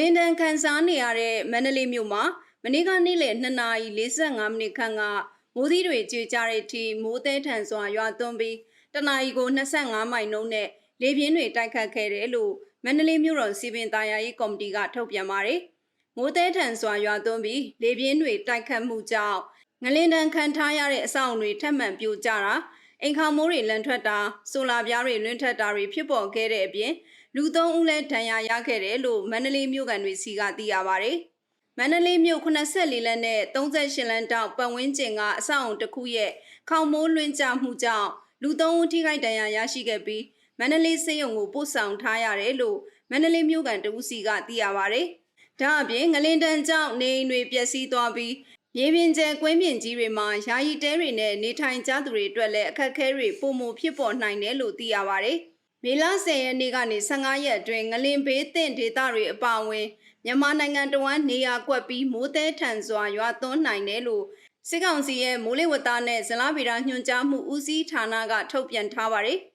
ဒဏ်ခံစားနေရတဲ့မန္တလေးမြို့မှာမနေ့ကနေ့လယ်2နာရီ45မိနစ်ခန့်ကမိုးသီးတွေကြေကြတဲ့အထိမိုးသည်ထန်စွာရွာသွန်းပြီးတနအီကို25မိုင်နှုန်းနဲ့လေပြင်းတွေတိုက်ခတ်ခဲ့တယ်လို့မန္တလေးမြို့တော်စီပင်သားယာရေးကော်မတီကထုတ်ပြန်ပါတယ်။မိုးသည်ထန်စွာရွာသွန်းပြီးလေပြင်းတွေတိုက်ခတ်မှုကြောင့်ငလင်တန်ခံထားရတဲ့အဆောက်အုံတွေထပ်မံပြိုကျတာ အိမ်ခေါင်မိုးတွေလန်ထွက်တာဆိုလာပြားတွေလွင့်ထွက်တာတွေဖြစ်ပေါ်ခဲ့တဲ့အပြင်လူသုံးဦးလည်းဒဏ်ရာရခဲ့တယ်လို့မန္တလေးမြို့ကန်တွေစီကသိရပါဗျ။မန္တလေးမြို့84လမ်းနဲ့38လမ်းတောက်ပတ်ဝန်းကျင်ကအဆောက်အုံတစ်ခုရဲ့ခေါင်မိုးလွင့်ကျမှုကြောင့်လူသုံးဦးထိခိုက်ဒဏ်ရာရရှိခဲ့ပြီးမန္တလေးစေယုံကိုပို့ဆောင်ထားရတယ်လို့မန္တလေးမြို့ကန်တဦးစီကသိရပါဗျ။ဒါအပြင်ငလင်တန်ကြောင့်နေအိမ်တွေပျက်စီးသွားပြီး မြေပြင်ကျဲကွင်းပြင်ကြီးတွေမှာယာယီတဲတွေနဲ့နေထိုင်ကြသူတွေအတွက်လည်းအခက်အခဲတွေပုံမဖြစ်ပေါ်နိုင်တယ်လို့သိရပါဗျ။မေလ10ရက်နေ့ကနေ15ရက်အတွင်းငလင်ဘေးသင့်ဒေသတွေအပါအဝင်မြန်မာနိုင်ငံတော်ဝန်နေရာကွက်ပြီးမိုးသည်ထန်စွာရွာသွန်းနိုင်တယ်လို့စစ်ကောင်စီရဲ့မိုးလေဝသနဲ့ဇလားဗေဒညွှန်ကြားမှုဦးစီးဌာနကထုတ်ပြန်ထားပါတယ်။